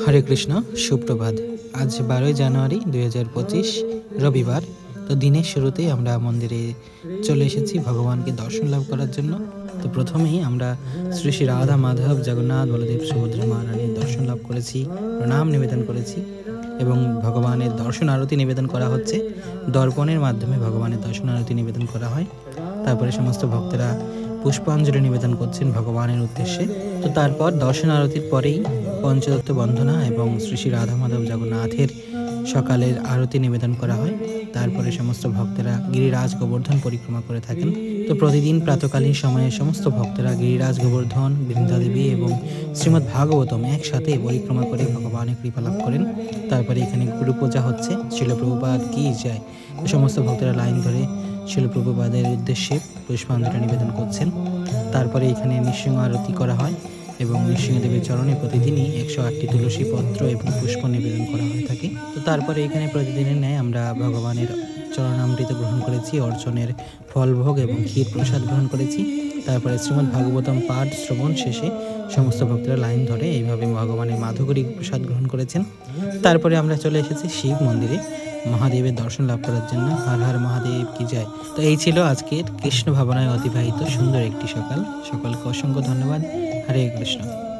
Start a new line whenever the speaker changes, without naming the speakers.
হরে কৃষ্ণ, সুপ্রভাত। আজ বারোই জানুয়ারি দুই হাজার পঁচিশ, রবিবার। তো দিনের শুরুতেই আমরা মন্দিরে চলে এসেছি ভগবানকে দর্শন লাভ করার জন্য। তো প্রথমেই আমরা শ্রী শ্রী রাধা মাধব জগন্নাথ বলদেব সুভদ্রা মহারানীর দর্শন লাভ করেছি, প্রণাম নিবেদন করেছি এবং ভগবানের দর্শন আরতি নিবেদন করা হচ্ছে। দর্পণের মাধ্যমে ভগবানের দর্শন আরতি নিবেদন করা হয়। তারপরে সমস্ত ভক্তরা পুষ্পাঞ্জলি নিবেদন করছেন ভগবানের উদ্দেশ্যে। তো তারপর দর্শন আরতির পরেই পঞ্চদত্ত বন্দনা এবং শ্রী শ্রী রাধা মাধব জগন্নাথের সকালের আরতি নিবেদন করা হয়। তারপরে সমস্ত ভক্তরা গিরিরাজ গোবর্ধন পরিক্রমা করে থাকেন। তো প্রতিদিন প্রাতকালীন সময়ে সমস্ত ভক্তরা গিরিরাজ গোবর্ধন, বৃন্দাদেবী এবং শ্রীমদ্ ভাগবতম একসাথে পরিক্রমা করে ভগবানের কৃপা লাভ করেন। তারপরে এখানে গুরু পূজা হচ্ছে, শিলপ্রভুপাদ কি যায় সমস্ত ভক্তরা লাইন ধরে শিলপ্রভুপাদের উদ্দেশ্যে পুষ্পাঞ্জলি নিবেদন করছেন। তারপরে এখানে নৃসিংহ আরতি করা হয়। এবং নৃসিংহদেবের চরণে প্রতিদিনই একশো আটটি তুলসী পত্র এবং পুষ্প নিবেদন করা হয়ে থাকে। তো তারপরে এখানে প্রতিদিনের ন্যায় আমরা ভগবানের চরণামৃত গ্রহণ করেছি, অর্চনের ফলভোগ এবং ক্ষীর প্রসাদ গ্রহণ করেছি। তারপরে শ্রীমদ্ ভাগবতম পাঠ শ্রবণ শেষে সমস্ত ভক্তরা লাইন ধরে এইভাবে ভগবানের মাধুকরী প্রসাদ গ্রহণ করেছেন। তারপরে আমরা চলে এসেছি শিব মন্দিরে। মহাদেবের দর্শন লাভ করার জন্য হর হর মহাদেব কি যায় তো এই ছিল আজকের কৃষ্ণ ভাবনায় অতিবাহিত সুন্দর একটি সকাল। সকলকে অসংখ্য ধন্যবাদ। হরে কৃষ্ণ